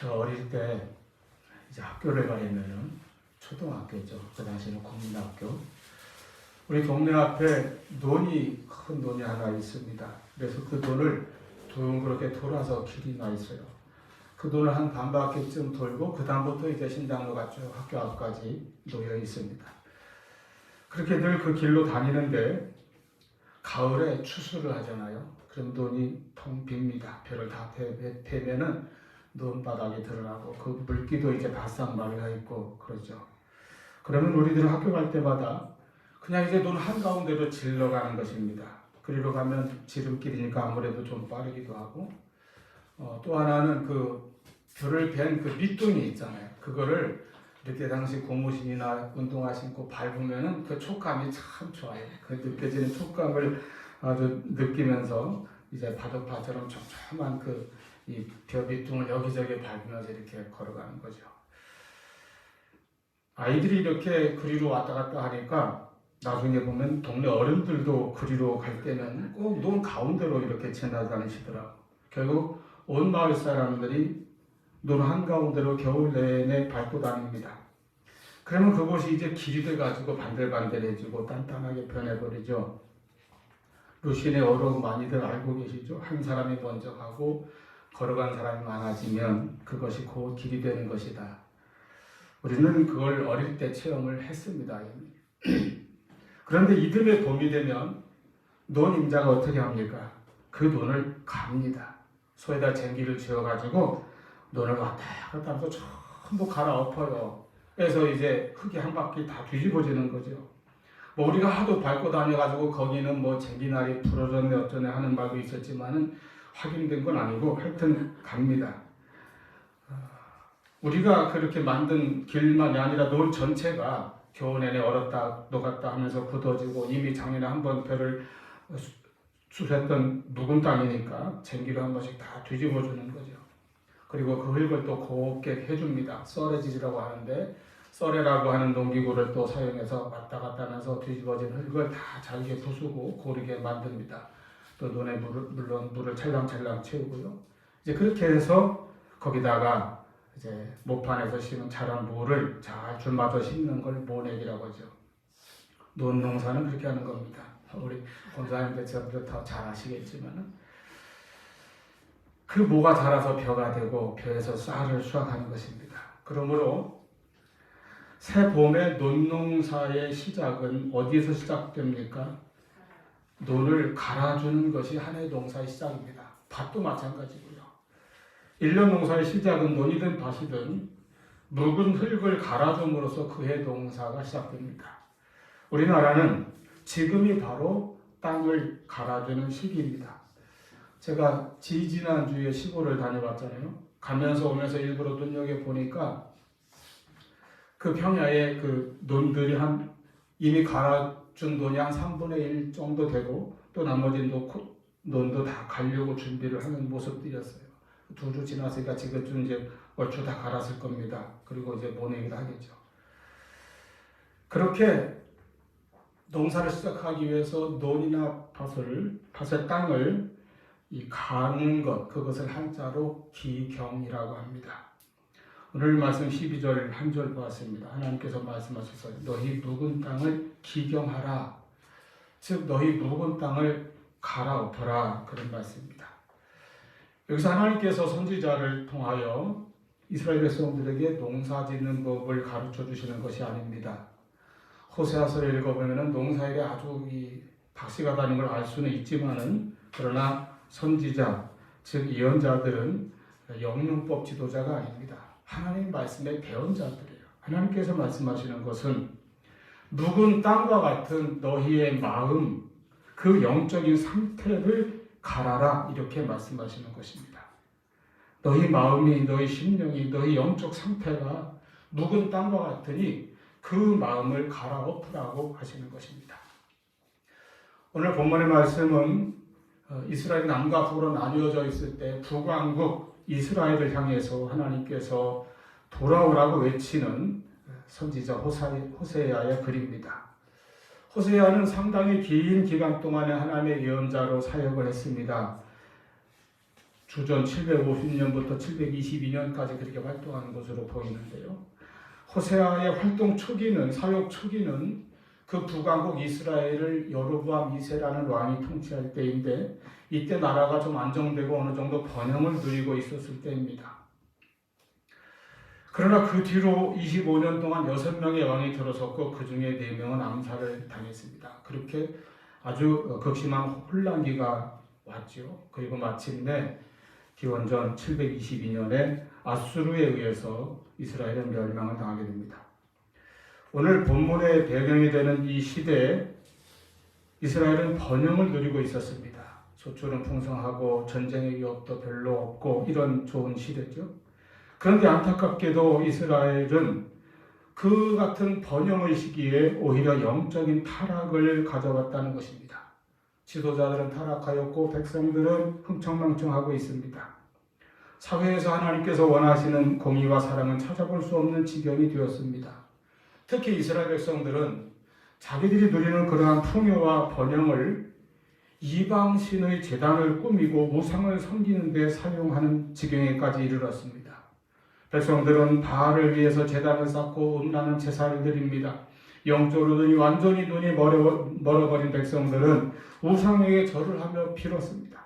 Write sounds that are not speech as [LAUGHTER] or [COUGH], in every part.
제가 어릴 때 이제 학교를 가려면은 초등학교죠. 그 당시에는 국민학교. 우리 동네 앞에 논이 큰 논이 하나 있습니다. 그래서 그 논을 둥그렇게 돌아서 길이 나 있어요. 그 논을 한 반바퀴쯤 돌고 그 다음부터 이제 신당로가 쭉 학교 앞까지 놓여 있습니다. 그렇게 늘 그 길로 다니는데 가을에 추수를 하잖아요. 그럼 논이 텅 빕니다. 벼를 다 패- 패면은 논 바닥이 드러나고 그 물기도 이제 바싹 말라 있고 그러죠. 그러면 우리들은 학교 갈 때마다 그냥 이제 논 한가운데로 질러 가는 것입니다. 그리로 가면 지름길이니까 아무래도 좀 빠르기도 하고 어, 또 하나는 그 벼를 벤그 밑둥이 있잖아요. 그거를 이렇게 당시 고무신이나 운동화 신고 밟으면은 그 촉감이 참 좋아요. 그 느껴지는 촉감을 아주 느끼면서 이제 바둑파처럼 촘촘한 그 이벼 밑둥을 여기저기 밟으면서 이렇게 걸어가는 거죠. 아이들이 이렇게 그리로 왔다 갔다 하니까 나중에 보면 동네 어른들도 그리로 갈 때는 꼭 논 가운데로 이렇게 지나다니시더라고. 결국 온 마을 사람들이 논 한가운데로 겨울 내내 밟고 다닙니다. 그러면 그곳이 이제 길이 돼가지고 반들반들해지고 단단하게 변해버리죠. 루신의 어려움 많이들 알고 계시죠? 한 사람이 먼저 가고 걸어간 사람이 많아지면 그것이 곧 길이 되는 것이다. 우리는 그걸 어릴 때 체험을 했습니다. [CLEARS THROAT] 그런데 이듬해 봄이 되면 논 임자가 어떻게 합니까? 그 논을 갑니다. 소에다 쟁기를 지어가지고 논을 왔다 갔다 하면서 전부 갈아엎어요. 그래서 이제 흙이 한 바퀴 다 뒤집어지는 거죠. 뭐 우리가 하도 밟고 다녀가지고 거기는 뭐 쟁기날이 부러졌네 어쩌네 하는 말도 있었지만은 확인된 건 아니고 하여튼 갑니다. 어, 우리가 그렇게 만든 길만이 아니라 논 전체가 겨우 내내 얼었다 녹았다 하면서 굳어지고 이미 작년에 한번 벼를 쑤셨던 묵은 땅이니까 쟁기로 한 번씩 다 뒤집어 주는 거죠. 그리고 그 흙을 또 곱게 해줍니다. 썰어지지라고 하는데 썰애라고 하는 농기구를 또 사용해서 왔다 갔다 하면서 뒤집어진 흙을 다 잘게 부수고 고르게 만듭니다. 또 논에 물을, 물론 물을 찰랑찰랑 채우고요. 이제 그렇게 해서 거기다가 이제 모판에서 심은 자란 물을 잘 줄마져 심는 걸 모내기라고 하죠. 논 농사는 그렇게 하는 겁니다. 우리 권사님들 저분들 다잘 아시겠지만은 그 모가 자라서 벼가 되고 벼에서 쌀을 수확하는 것입니다. 그러므로 새 봄의 논농사의 시작은 어디에서 시작됩니까? 논을 갈아주는 것이 한 해 농사의 시작입니다. 밭도 마찬가지고요. 1년 농사의 시작은 논이든 밭이든 묵은 흙을 갈아줌으로써 그해 농사가 시작됩니다. 우리나라는 지금이 바로 땅을 갈아주는 시기입니다. 제가 지지난주에 시골을 다녀봤잖아요. 가면서 오면서 일부러 눈여겨 보니까 그 평야에 그 논들이 한 이미 갈아 준 논이 한 3분의 1 정도 되고 또 나머지 논, 논도 다 갈려고 준비를 하는 모습들이었어요. 두 주 지났으니까 지금쯤 이제 얼추 다 갈았을 겁니다. 그리고 이제 모내기를 하겠죠. 그렇게 농사를 시작하기 위해서 논이나 밭을 밭의 땅을 이 가는 것 그것을 한자로 기경이라고 합니다. 오늘 말씀 12절 한 절 보았습니다. 하나님께서 말씀하셔서 너희 묵은 땅을 기경하라. 즉 너희 묵은 땅을 갈아엎어라 그런 말씀입니다. 여기서 하나님께서 선지자를 통하여 이스라엘 백성들에게 농사 짓는 법을 가르쳐 주시는 것이 아닙니다. 호세아서를 읽어보면 농사일에 아주 이 박씨가 다닌 걸알 수는 있지만은 그러나 선지자 즉 예언자들은 영융법 지도자가 아닙니다. 하나님 말씀에 배운 자들이에요. 하나님께서 말씀하시는 것은 묵은 땅과 같은 너희의 마음 그 영적인 상태를 갈아라 이렇게 말씀하시는 것입니다. 너희 마음이 너희 심령이 너희 영적 상태가 묵은 땅과 같으니 그 마음을 갈아엎으라고 하시는 것입니다. 오늘 본문의 말씀은 어, 이스라엘 남과 북으로 나뉘어져 있을 때 북왕국 이스라엘을 향해서 하나님께서 돌아오라고 외치는 선지자 호세야의 글입니다. 호세야는 상당히 긴 기간 동안에 하나님의 예언자로 사역을 했습니다. 주전 750년부터 722년까지 그렇게 활동하는 것으로 보이는데요. 호세아의 활동 초기는 사역 초기는 그 북왕국 이스라엘을 여로보암 2세라는 왕이 통치할 때인데 이때 나라가 좀 안정되고 어느 정도 번영을 누리고 있었을 때입니다. 그러나 그 뒤로 25년 동안 6명의 왕이 들어섰고 그 중에 4명은 암살을 당했습니다. 그렇게 아주 극심한 혼란기가 왔죠. 그리고 마침내 기원전 722년에 아수르에 의해서 이스라엘은 멸망을 당하게 됩니다. 오늘 본문의 배경이 되는 이 시대에 이스라엘은 번영을 누리고 있었습니다. 소출은 풍성하고 전쟁의 위협도 별로 없고 이런 좋은 시대죠. 그런데 안타깝게도 이스라엘은 그 같은 번영의 시기에 오히려 영적인 타락을 가져왔다는 것입니다. 지도자들은 타락하였고 백성들은 흥청망청하고 있습니다. 사회에서 하나님께서 원하시는 공의와 사랑은 찾아볼 수 없는 지경이 되었습니다. 특히 이스라엘 백성들은 자기들이 누리는 그러한 풍요와 번영을 이방신의 재단을 꾸미고 우상을 섬기는 데 사용하는 지경에까지 이르렀습니다. 백성들은 바알을 위해서 재단을 쌓고 음란한 제사를 드립니다. 영적으로 눈이 완전히 눈이 멀어, 멀어버린 백성들은 우상에게 절을 하며 빌었습니다.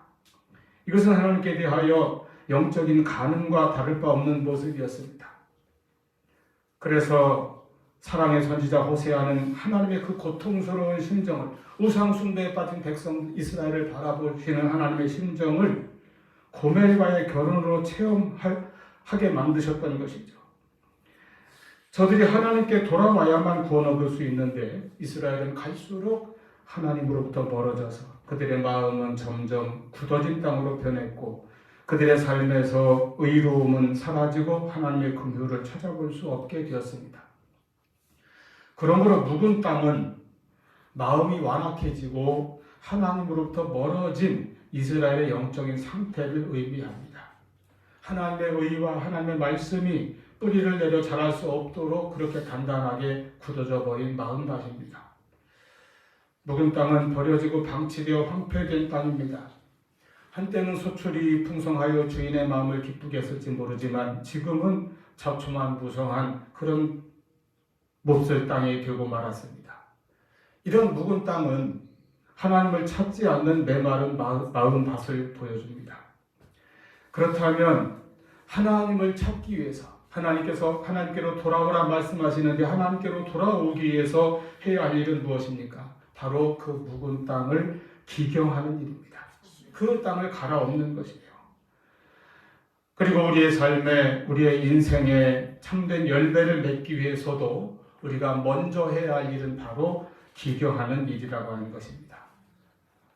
이것은 하나님께 대하여 영적인 가늠과 다를 바 없는 모습이었습니다. 그래서 사랑의 선지자 호세아는 하나님의 그 고통스러운 심정을 우상 숭배에 빠진 백성 이스라엘을 바라보시는 하나님의 심정을 고멜과의 결혼으로 체험하게 만드셨던 것이죠. 저들이 하나님께 돌아와야만 구원 얻을 수 있는데 이스라엘은 갈수록 하나님으로부터 멀어져서 그들의 마음은 점점 굳어진 땅으로 변했고 그들의 삶에서 의로움은 사라지고 하나님의 긍휼을 찾아볼 수 없게 되었습니다. 그러므로 묵은 땅은 마음이 완악해지고 하나님으로부터 멀어진 이스라엘의 영적인 상태를 의미합니다. 하나님의 의와 하나님의 말씀이 뿌리를 내려 자랄 수 없도록 그렇게 단단하게 굳어져 버린 마음밭입니다. 묵은 땅은 버려지고 방치되어 황폐된 땅입니다. 한때는 소출이 풍성하여 주인의 마음을 기쁘게 했을지 모르지만 지금은 자초만 무성한 그런 몹쓸 땅이 되고 말았습니다. 이런 묵은 땅은 하나님을 찾지 않는 메마른 마음 밭을 보여줍니다. 그렇다면 하나님을 찾기 위해서 하나님께서 하나님께로 돌아오라 말씀하시는데 하나님께로 돌아오기 위해서 해야 할 일은 무엇입니까? 바로 그 묵은 땅을 기경하는 일입니다. 그 땅을 갈아엎는 것이에요. 그리고 우리의 삶에 우리의 인생에 참된 열매를 맺기 위해서도 우리가 먼저 해야 할 일은 바로 기경하는 일이라고 하는 것입니다.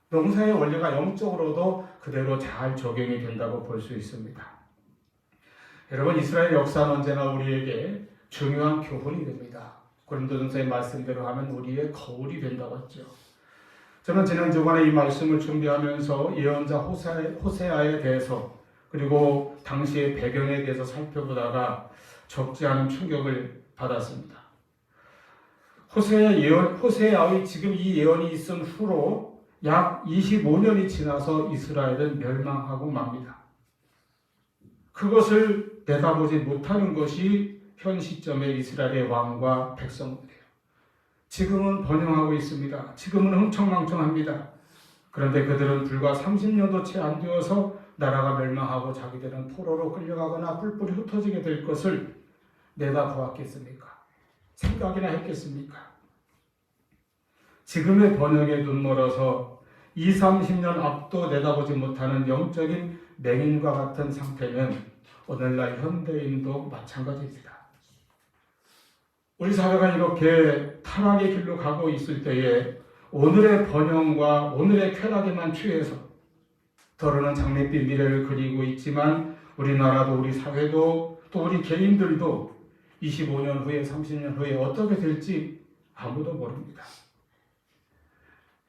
농사의 원리가 영적으로도 그대로 잘 적용이 된다고 볼 수 있습니다. 여러분 이스라엘 역사는 언제나 우리에게 중요한 교훈이 됩니다. 고린도전서의 말씀대로 하면 우리의 거울이 된다고 했죠. 저는 지난 주간에 이 말씀을 준비하면서 예언자 호세, 호세아에 대해서 그리고 당시의 배경에 대해서 살펴보다가 적지 않은 충격을 받았습니다. 호세의 예언, 호세아의 지금 이 예언이 있은 후로 약 25년이 지나서 이스라엘은 멸망하고 맙니다. 그것을 내다보지 못하는 것이 현 시점의 이스라엘의 왕과 백성들이에요. 지금은 번영하고 있습니다. 지금은 흥청망청합니다. 그런데 그들은 불과 30년도 채 안 되어서 나라가 멸망하고 자기들은 포로로 끌려가거나 뿔뿔이 흩어지게 될 것을 내다보았겠습니까? 생각이나 했겠습니까? 지금의 번역에 눈멀어서 2, 30년 앞도 내다보지 못하는 영적인 맹인과 같은 상태는 오늘날 현대인도 마찬가지입니다. 우리 사회가 이렇게 타락의 길로 가고 있을 때에 오늘의 번영과 오늘의 쾌락에만 취해서 더러는 장밋빛 미래를 그리고 있지만 우리나라도 우리 사회도 또 우리 개인들도 25년 후에 30년 후에 어떻게 될지 아무도 모릅니다.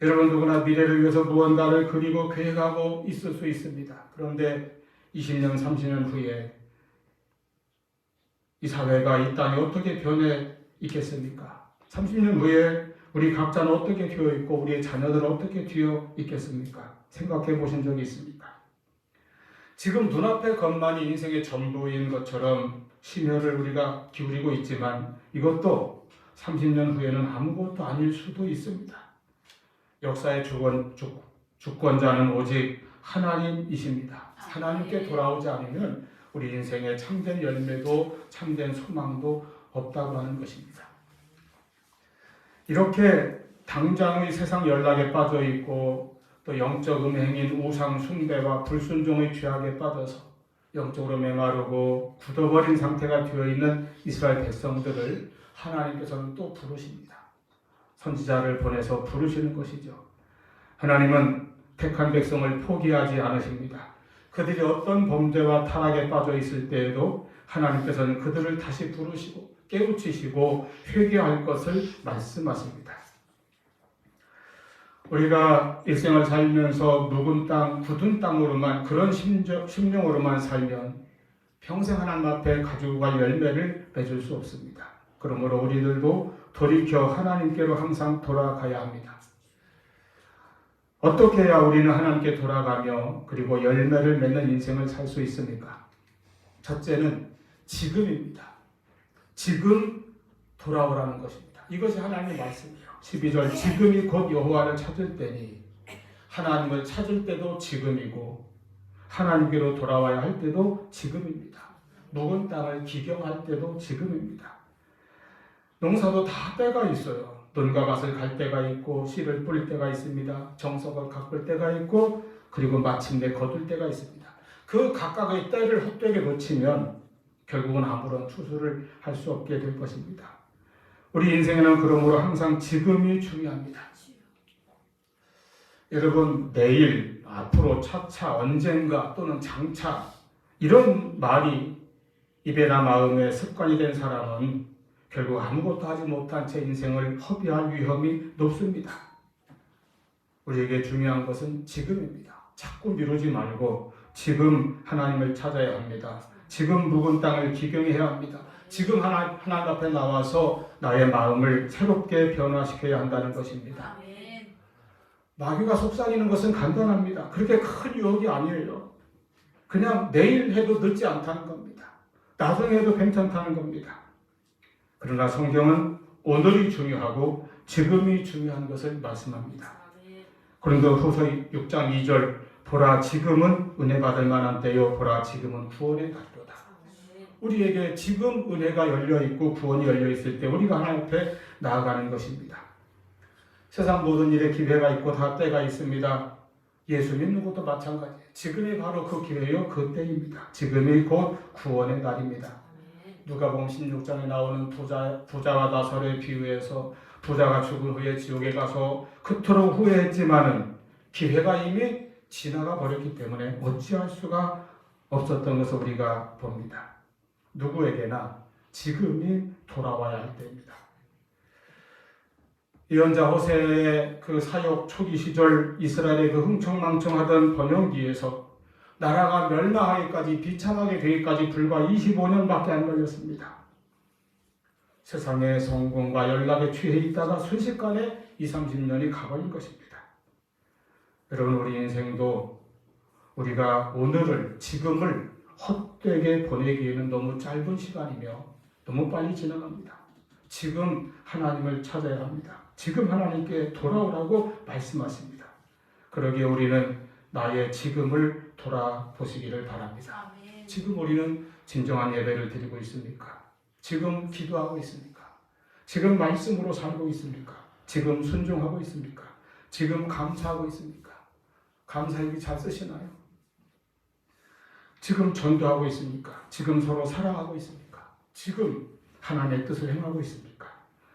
여러분 누구나 미래를 위해서 무언가를 그리고 계획하고 있을 수 있습니다. 그런데 20년, 30년 후에 이 사회가 이 땅이 어떻게 변해 있겠습니까? 30년 후에 우리 각자는 어떻게 되어 있고 우리의 자녀들은 어떻게 되어 있겠습니까? 생각해 보신 적이 있습니까? 지금 눈앞의 것만이 인생의 전부인 것처럼 심혈을 우리가 기울이고 있지만 이것도 30년 후에는 아무것도 아닐 수도 있습니다. 역사의 주권, 주, 주권자는 오직 하나님이십니다. 하나님께 돌아오지 않으면 우리 인생의 참된 열매도 참된 소망도 없다고 하는 것입니다. 이렇게 당장의 세상 연락에 빠져 있고 또 영적 음행인 우상 숭배와 불순종의 죄악에 빠져서 영적으로 메마르고 굳어버린 상태가 되어 있는 이스라엘 백성들을 하나님께서는 또 부르십니다. 선지자를 보내서 부르시는 것이죠. 하나님은 택한 백성을 포기하지 않으십니다. 그들이 어떤 범죄와 타락에 빠져 있을 때에도 하나님께서는 그들을 다시 부르시고 깨우치시고 회개할 것을 말씀하십니다. 우리가 일생을 살면서 묵은 땅, 굳은 땅으로만 그런 심정, 심령으로만 살면 평생 하나님 앞에 갈 열매를 맺을 수 없습니다. 그러므로 우리들도 돌이켜 하나님께로 항상 돌아가야 합니다. 어떻게 해야 우리는 하나님께 돌아가며 그리고 열매를 맺는 인생을 살 수 있습니까? 첫째는 지금입니다. 지금 돌아오라는 것입니다. 이것이 하나님의 말씀이에요. 12절 지금이 곧 여호와를 찾을 때니 하나님을 찾을 때도 지금이고 하나님께로 돌아와야 할 때도 지금입니다. 묵은 땅을 기경할 때도 지금입니다. 농사도 다 때가 있어요. 논과 밭을 갈 때가 있고 씨를 뿌릴 때가 있습니다. 정석을 가꿀 때가 있고 그리고 마침내 거둘 때가 있습니다. 그 각각의 때를 헛되게 놓치면 결국은 아무런 투수를 할 수 없게 될 것입니다. 우리 인생에는 그러므로 항상 지금이 중요합니다. 여러분 내일, 앞으로, 차차, 언젠가 또는 장차 이런 말이 입에나 마음에 습관이 된 사람은 결국 아무것도 하지 못한 채 인생을 허비할 위험이 높습니다. 우리에게 중요한 것은 지금입니다. 자꾸 미루지 말고 지금 하나님을 찾아야 합니다. 지금 묵은 땅을 기경해야 합니다. 지금 하나, 하나님 앞에 나와서 나의 마음을 새롭게 변화시켜야 한다는 것입니다. 마귀가 속삭이는 것은 간단합니다. 그렇게 큰 유혹이 아니에요. 그냥 내일 해도 늦지 않다는 겁니다. 나중에 해도 괜찮다는 겁니다. 그러나 성경은 오늘이 중요하고 지금이 중요한 것을 말씀합니다. 고린도 후서 6장 2절 보라 지금은 은혜 받을 만한 때요 보라 지금은 구원의. 아멘. 우리에게 지금 은혜가 열려 있고 구원이 열려 있을 때 우리가 하나님 앞에 나아가는 것입니다. 세상 모든 일에 기회가 있고 다 때가 있습니다. 예수 믿는 것도 마찬가지예요. 지금이 바로 그 기회요, 그 때입니다. 지금이 곧 구원의 날입니다. 누가복음 16장에 나오는 부자 부자와 나설의 비유에서 부자가 죽은 후에 지옥에 가서 그토록 후회했지만은 기회가 이미 지나가 버렸기 때문에 어찌할 수가 없었던 것을 우리가 봅니다. 누구에게나 지금이 돌아와야 할 때입니다. 예언자 호세의 그 사역 초기 시절 이스라엘의 그 흥청망청하던 번영기에서 나라가 멸망하기까지 비참하게 되기까지 불과 25년밖에 안 걸렸습니다. 세상의 성공과 연락에 취해 있다가 순식간에 2, 30년이 가버린 것입니다. 여러분 우리 인생도 우리가 오늘을 지금을 헛 되게 보내기에는 너무 짧은 시간이며 너무 빨리 지나갑니다. 지금 하나님을 찾아야 합니다. 지금 하나님께 돌아오라고 말씀하십니다. 그러기에 우리는 나의 지금을 돌아보시기를 바랍니다. 지금 우리는 진정한 예배를 드리고 있습니까? 지금 기도하고 있습니까? 지금 말씀으로 살고 있습니까? 지금 순종하고 있습니까? 지금 감사하고 있습니까? 감사일기 잘 쓰시나요? 지금 전도하고 있습니까? 지금 서로 사랑하고 있습니까? 지금 하나님의 뜻을 행하고 있습니까?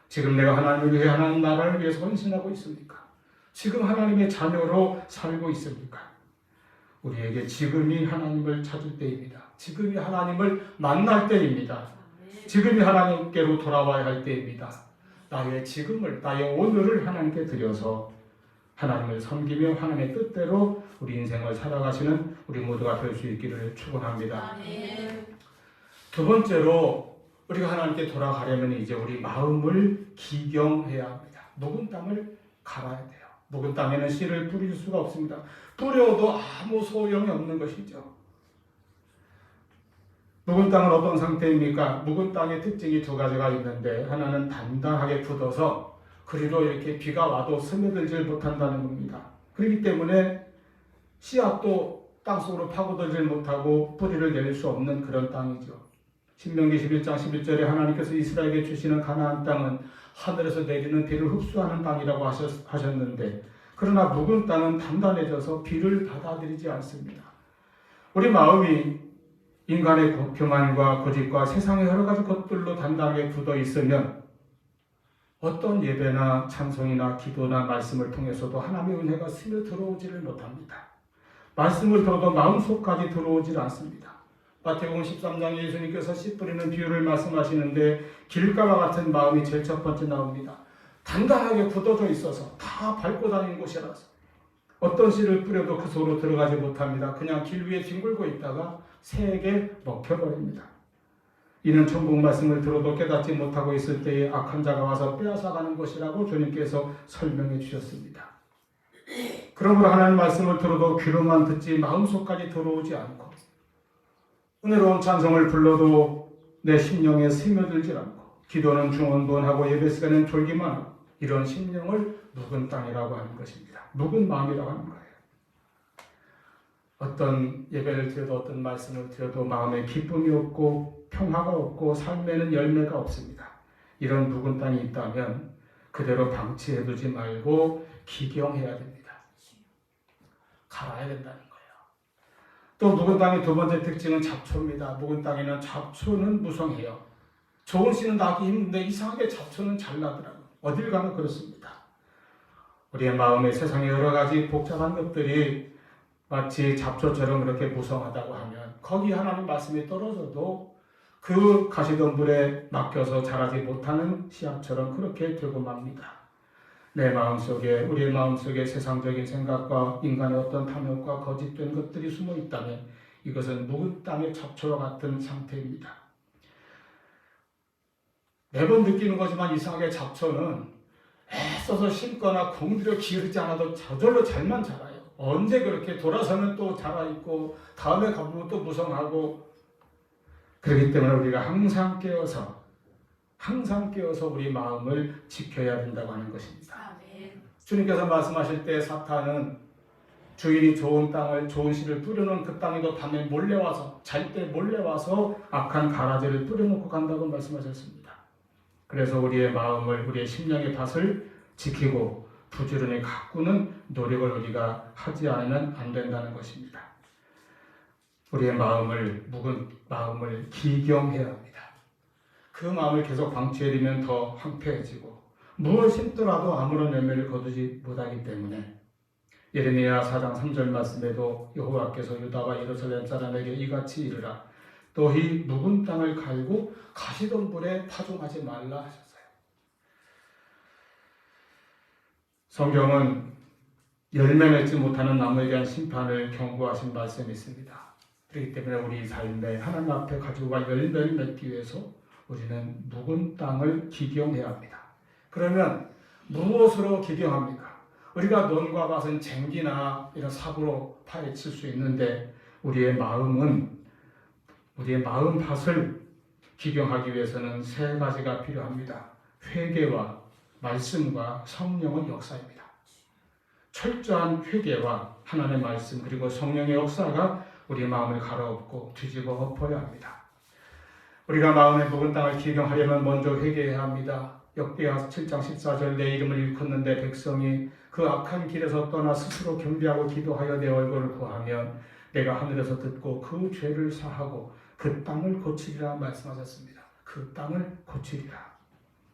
지금 내가 하나님을 위해 하나님 나라를 위해서 헌신하고 있습니까? 지금 하나님의 자녀로 살고 있습니까? 우리에게 지금이 하나님을 찾을 때입니다. 지금이 하나님을 만날 때입니다. 지금이 하나님께로 돌아와야 할 때입니다. 나의 지금을, 나의 오늘을 하나님께 드려서 하나님을 섬기며 하나님의 뜻대로 우리 인생을 살아가시는 우리 모두가 될 수 있기를 축원합니다. 두 번째로 우리가 하나님께 돌아가려면 이제 우리 마음을 기경해야 합니다. 묵은 땅을 갈아야 돼요. 묵은 땅에는 씨를 뿌릴 수가 없습니다. 뿌려도 아무 소용이 없는 것이죠. 묵은 땅은 어떤 상태입니까? 묵은 땅의 특징이 두 가지가 있는데 하나는 단단하게 굳어서 그리로 이렇게 비가 와도 스며들질 못한다는 겁니다. 그렇기 때문에 씨앗도 땅속으로 파고들질 못하고 뿌리를 내릴 수 없는 그런 땅이죠. 신명기 11장 11절에 하나님께서 이스라엘에게 주시는 가나안 땅은 하늘에서 내리는 비를 흡수하는 땅이라고 하셨, 하셨는데 그러나 묵은 땅은 단단해져서 비를 받아들이지 않습니다. 우리 마음이 인간의 고- 교만과 거짓과 세상의 여러 가지 것들로 단단하게 굳어 있으면 어떤 예배나 찬송이나 기도나 말씀을 통해서도 하나님의 은혜가 스며 들어오지를 못합니다. 말씀을 들어도 마음속까지 들어오질 않습니다. 마태복음 13장에 예수님께서 씨 뿌리는 비유를 말씀하시는데 길가와 같은 마음이 제일 첫 번째 나옵니다. 단단하게 굳어져 있어서 다 밟고 다니는 곳이라서 어떤 씨를 뿌려도 그 속으로 들어가지 못합니다. 그냥 길 위에 뒹굴고 있다가 새에게 먹혀버립니다. 이는 천국 말씀을 들어도 깨닫지 못하고 있을 때에 악한 자가 와서 빼앗아가는 것이라고 주님께서 설명해 주셨습니다. 그러므로 하나님 말씀을 들어도 귀로만 듣지 마음속까지 들어오지 않고 은혜로운 찬송을 불러도 내 심령에 스며들지 않고 기도는 중언부언하고 예배 시간은 졸기만 하고 이런 심령을 묵은 땅이라고 하는 것입니다. 묵은 마음이라고 하는 거예요. 어떤 예배를 드려도 어떤 말씀을 드려도 마음에 기쁨이 없고 평화가 없고 삶에는 열매가 없습니다. 이런 묵은 땅이 있다면 그대로 방치해두지 말고 기경해야 됩니다. 갈아야 된다는 거예요. 또 묵은 땅의 두 번째 특징은 잡초입니다. 묵은 땅에는 잡초는 무성해요. 좋은 씨는 나기 힘든데 이상하게 잡초는 잘 나더라고요. 어딜 가나 그렇습니다. 우리의 마음에 세상에 여러 가지 복잡한 것들이 마치 잡초처럼 그렇게 무성하다고 하면 거기 하나님 말씀이 떨어져도 그 가시던 불에 맡겨서 자라지 못하는 씨앗처럼 그렇게 되고 맙니다. 내 마음속에 우리의 마음속에 세상적인 생각과 인간의 어떤 탐욕과 거짓된 것들이 숨어 있다면 이것은 묵은 땅의 잡초와 같은 상태입니다. 매번 느끼는 거지만 이상하게 잡초는 애써서 심거나 공들여 기르지 않아도 저절로 잘만 자라요. 언제 그렇게 돌아서면 또 자라있고 다음에 가보면 또 무성하고 그렇기 때문에 우리가 항상 깨어서 항상 깨어서 우리 마음을 지켜야 된다고 하는 것입니다. 주님께서 말씀하실 때 사탄은 주인이 좋은 땅을 좋은 씨를 뿌려놓은 그 땅에도 밤에 몰래 와서 잘 때 몰래 와서 악한 가라지를 뿌려놓고 간다고 말씀하셨습니다. 그래서 우리의 마음을 우리의 심령의 밭을 지키고 부지런히 가꾸는 노력을 우리가 하지 않으면 안 된다는 것입니다. 우리의 마음을 묵은 마음을 기경해야 합니다. 그 마음을 계속 방치해두면 더 황폐해지고 무엇 심더라도 아무런 열매를 거두지 못하기 때문에 예레미야 4장 3절 말씀에도 여호와께서 유다와 예루살렘 사람에게 이같이 이르라 너희 묵은 땅을 갈고 가시던 불에 파종하지 말라 하셨어요. 성경은 열매 맺지 못하는 나무에 대한 심판을 경고하신 말씀이 있습니다. 그렇기 때문에 우리 삶에 하나님 앞에 가지고 열매를 맺기 위해서 우리는 묵은 땅을 기경해야 합니다. 그러면 무엇으로 기경합니까? 우리가 논과 밭은 쟁기나 이런 삽으로 파헤칠 수 있는데 우리의 마음은 우리의 마음 밭을 기경하기 위해서는 세 가지가 필요합니다. 회개와 말씀과 성령의 역사입니다. 철저한 회개와 하나님의 말씀 그리고 성령의 역사가 우리 마음을 갈아엎고 뒤집어 엎어야 합니다. 우리가 마음의 묵은 땅을 기경하려면 먼저 회개해야 합니다. 역대하 7장 14절 내 이름을 일컫는데 백성이 그 악한 길에서 떠나 스스로 경배하고 기도하여 내 얼굴을 구하면 내가 하늘에서 듣고 그 죄를 사하고 그 땅을 고치리라 말씀하셨습니다. 그 땅을 고치리라.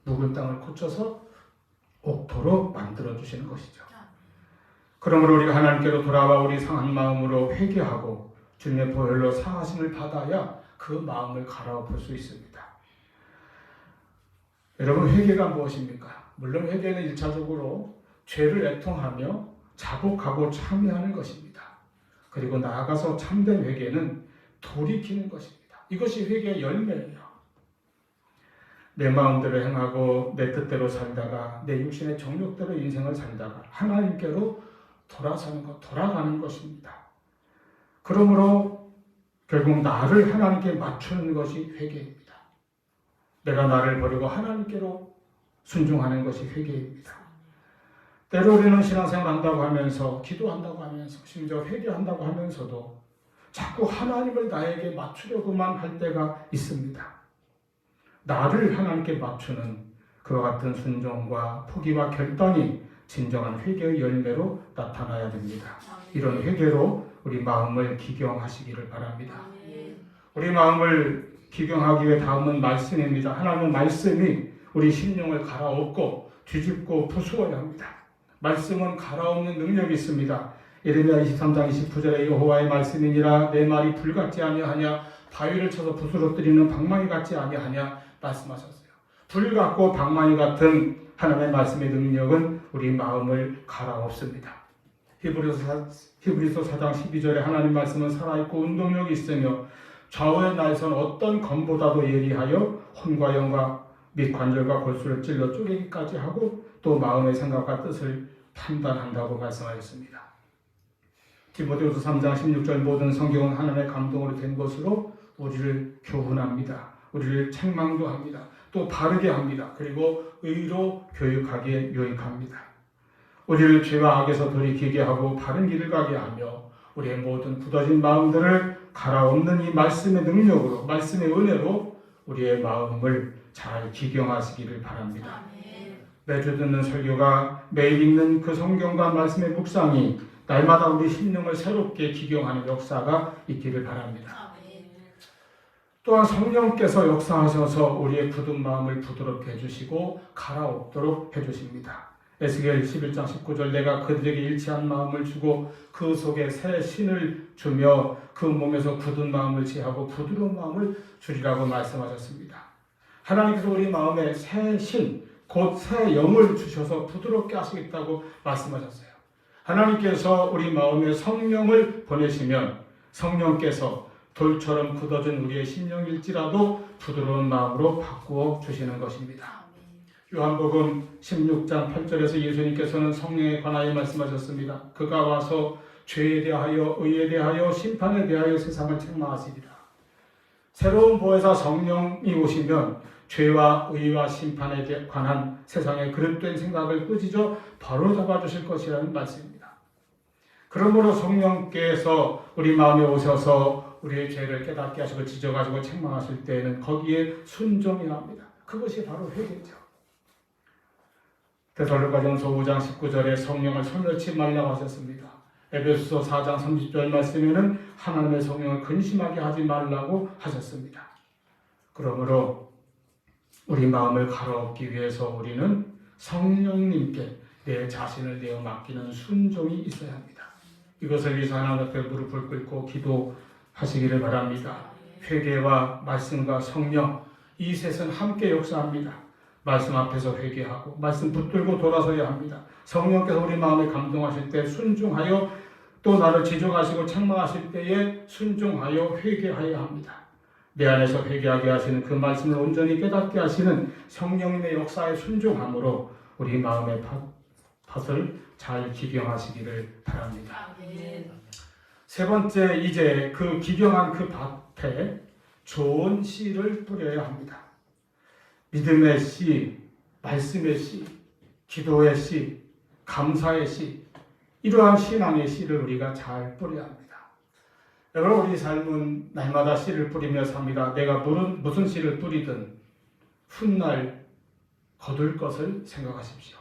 묵은 땅을 고쳐서 옥토로 만들어 주시는 것이죠. 그러므로 우리가 하나님께로 돌아와 우리 상한 마음으로 회개하고 주님의 보혈로 사하심을 받아야 그 마음을 갈아엎을 수 있습니다. 여러분 회개가 무엇입니까? 물론 회개는 일차적으로 죄를 애통하며 자복하고 참여하는 것입니다. 그리고 나아가서 참된 회개는 돌이키는 것입니다. 이것이 회개의 열매예요. 내 마음대로 행하고 내 뜻대로 살다가 내 육신의 정욕대로 인생을 살다가 하나님께로 돌아서는 것, 돌아가는 것입니다. 그러므로 결국 나를 하나님께 맞추는 것이 회개입니다. 내가 나를 버리고 하나님께로 순종하는 것이 회개입니다. 때로 우리는 신앙생활 한다고 하면서 기도한다고 하면서 심지어 회개한다고 하면서도 자꾸 하나님을 나에게 맞추려고만 할 때가 있습니다. 나를 하나님께 맞추는 그와 같은 순종과 포기와 결단이 진정한 회개의 열매로 나타나야 됩니다. 이런 회개로 우리 마음을 기경하시기를 바랍니다. 우리 마음을 기경하기 위해 다음은 말씀입니다. 하나님의 말씀이 우리 심령을 갈아엎고 뒤집고 부수어야 합니다. 말씀은 갈아엎는 능력이 있습니다. 예레미야 23장 29절에 여호와의 말씀이니라 내 말이 불 같지 아니하냐 바위를 쳐서 부스러뜨리는 방망이 같지 아니하냐 말씀하셨어요. 불 같고 방망이 같은 하나님의 말씀의 능력은 우리 마음을 갈아엎습니다. 히브리서 4장 12절에 하나님 말씀은 살아있고 운동력이 있으며 좌우의 날선 어떤 검보다도 예리하여 혼과 영과 및 관절과 골수를 찔러 쪼개기까지 하고 또 마음의 생각과 뜻을 판단한다고 말씀하셨습니다. 디모데후서 3장 16절 모든 성경은 하나님의 감동으로 된 것으로 우리를 교훈합니다. 우리를 책망도 합니다. 또 바르게 합니다. 그리고 의로 교육하게 요익합니다. 우리를 죄와 악에서 돌이키게 하고 바른 길을 가게 하며 우리의 모든 굳어진 마음들을 갈아엎는 이 말씀의 능력으로 말씀의 은혜로 우리의 마음을 잘 기경하시기를 바랍니다. 매주 듣는 설교가 매일 읽는 그 성경과 말씀의 묵상이 날마다 우리 심령을 새롭게 기경하는 역사가 있기를 바랍니다. 또한 성령께서 역사하셔서 우리의 굳은 마음을 부드럽게 해주시고 갈아엎도록 해주십니다. 에스겔 11장 19절 내가 그들에게 일치한 마음을 주고 그 속에 새 신을 주며 그 몸에서 굳은 마음을 제하고 부드러운 마음을 주리라고 말씀하셨습니다. 하나님께서 우리 마음에 새 신, 곧 새 영을 주셔서 부드럽게 하시겠다고 말씀하셨어요. 하나님께서 우리 마음에 성령을 보내시면 성령께서 돌처럼 굳어진 우리의 심령일지라도 부드러운 마음으로 바꾸어 주시는 것입니다. 요한복음 16장 8절에서 예수님께서는 성령에 관하여 말씀하셨습니다. 그가 와서 죄에 대하여 의에 대하여 심판에 대하여 세상을 책망하시리라. 새로운 보혜사 성령이 오시면 죄와 의와 심판에 관한 세상의 그릇된 생각을 꾸짖어 바로 잡아주실 것이라는 말씀입니다. 그러므로 성령께서 우리 마음에 오셔서 우리의 죄를 깨닫게 하시고 지적하시고 책망하실 때에는 거기에 순종해야 합니다. 그것이 바로 회개죠. 데살로가전서 5장 19절에 성령을 손놓지 말라고 하셨습니다. 에베소서 4장 30절 말씀에는 하나님의 성령을 근심하게 하지 말라고 하셨습니다. 그러므로 우리 마음을 가로엎기 위해서 우리는 성령님께 내 자신을 내어 맡기는 순종이 있어야 합니다. 이것을 위해서 하나님 앞에 무릎을 꿇고 기도하시기를 바랍니다. 회개와 말씀과 성령 이 셋은 함께 역사합니다. 말씀 앞에서 회개하고 말씀 붙들고 돌아서야 합니다. 성령께서 우리 마음에 감동하실 때 순종하여 또 나를 지적하시고 책망하실 때에 순종하여 회개하여야 합니다. 내 안에서 회개하게 하시는 그 말씀을 온전히 깨닫게 하시는 성령님의 역사에 순종함으로 우리 마음의 밭을 잘 기경하시기를 바랍니다. 세 번째 이제 그 기경한 그 밭에 좋은 씨를 뿌려야 합니다. 믿음의 씨, 말씀의 씨, 기도의 씨, 감사의 씨, 이러한 신앙의 씨를 우리가 잘 뿌려야 합니다. 여러분 우리 삶은 날마다 씨를 뿌리며 삽니다. 내가 무슨, 무슨 씨를 뿌리든 훗날 거둘 것을 생각하십시오.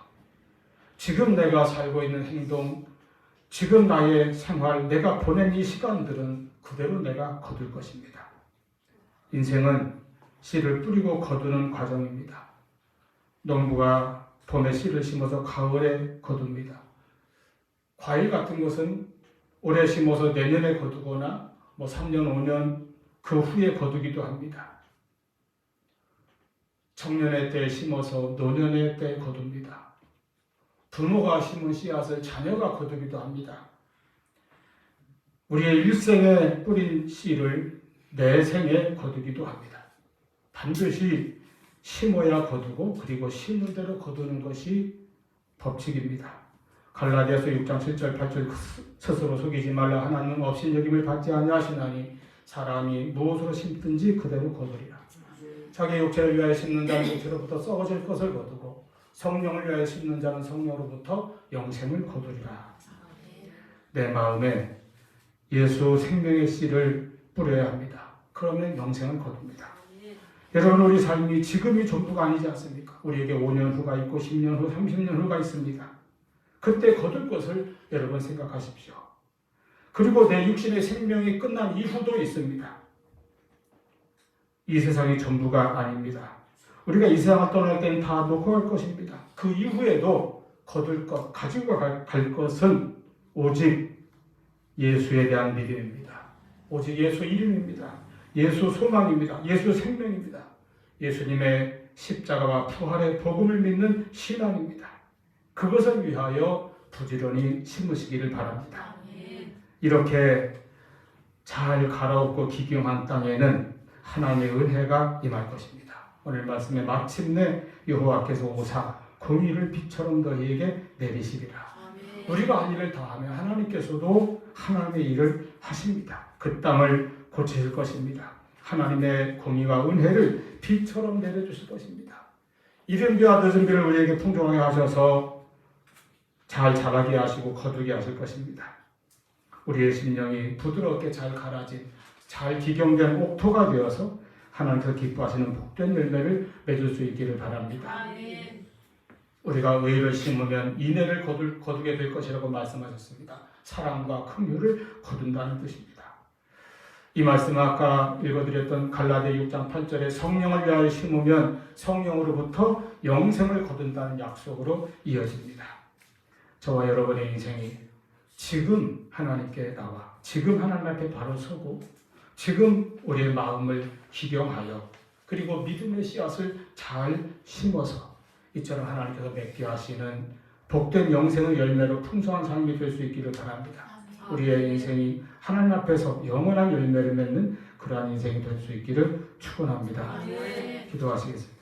지금 내가 살고 있는 행동, 지금 나의 생활, 내가 보낸 이 시간들은 그대로 내가 거둘 것입니다. 인생은 씨를 뿌리고 거두는 과정입니다. 농부가 봄에 씨를 심어서 가을에 거둡니다. 과일 같은 것은 올해 심어서 내년에 거두거나 뭐 3년, 5년 그 후에 거두기도 합니다. 청년의 때 심어서 노년의 때 거둡니다. 부모가 심은 씨앗을 자녀가 거두기도 합니다. 우리의 일생에 뿌린 씨를 내 생에 거두기도 합니다. 반드시 심어야 거두고 그리고 심은 대로 거두는 것이 법칙입니다. 갈라디아서 6장 7절 8절 스스로 속이지 말라 하나님은 없인 여김을 받지 아니하시나니 사람이 무엇으로 심든지 그대로 거두리라. 자기 육체를 위하여 심는 자는 육체로부터 썩어질 것을 거두고 성령을 위하여 심는 자는 성령으로부터 영생을 거두리라. 내 마음에 예수 생명의 씨를 뿌려야 합니다. 그러면 영생을 거둡니다. 여러분 우리 삶이 지금이 전부가 아니지 않습니까? 우리에게 5년 후가 있고 10년 후, 30년 후가 있습니다. 그때 거둘 것을 여러분 생각하십시오. 그리고 내 육신의 생명이 끝난 이후도 있습니다. 이 세상이 전부가 아닙니다. 우리가 이 세상을 떠날 때는 다 놓고 갈 것입니다. 그 이후에도 거둘 것, 가지고 갈, 갈 것은 오직 예수에 대한 믿음입니다. 오직 예수 이름입니다. 예수 소망입니다. 예수 생명입니다. 예수님의 십자가와 부활의 복음을 믿는 신앙입니다. 그것을 위하여 부지런히 심으시기를 바랍니다. 이렇게 잘 갈아엎고 기경한 땅에는 하나님의 은혜가 임할 것입니다. 오늘 말씀에 마침내 여호와께서 오사 공의를 빛처럼 너희에게 내리시리라. 우리가 한 일을 다하면 하나님께서도 하나님의 일을 하십니다. 그 땅을 고칠 것입니다. 하나님의 공의와 은혜를 빛처럼 내려주실 것입니다. 이른 비와 늦은 비를 우리에게 풍성하게 하셔서 잘 자라게 하시고 거두게 하실 것입니다. 우리의 심령이 부드럽게 잘 갈아진 잘 기경된 옥토가 되어서 하나님께서 기뻐하시는 복된 열매를 맺을 수 있기를 바랍니다. 우리가 의를 심으면 인애를 거둘, 거두게 될 것이라고 말씀하셨습니다. 사랑과 긍휼을 거둔다는 뜻입니다. 이 말씀은 아까 읽어드렸던 갈라디아 6장 8절에 성령을 위하여 심으면 성령으로부터 영생을 거둔다는 약속으로 이어집니다. 저와 여러분의 인생이 지금 하나님께 나와 지금 하나님 앞에 바로 서고 지금 우리의 마음을 기경하여 그리고 믿음의 씨앗을 잘 심어서 이처럼 하나님께서 맺게 하시는 복된 영생의 열매로 풍성한 삶이 될 수 있기를 바랍니다. 우리의 인생이 하나님 앞에서 영원한 열매를 맺는 그러한 인생이 될 수 있기를 축원합니다. 기도하시겠습니다.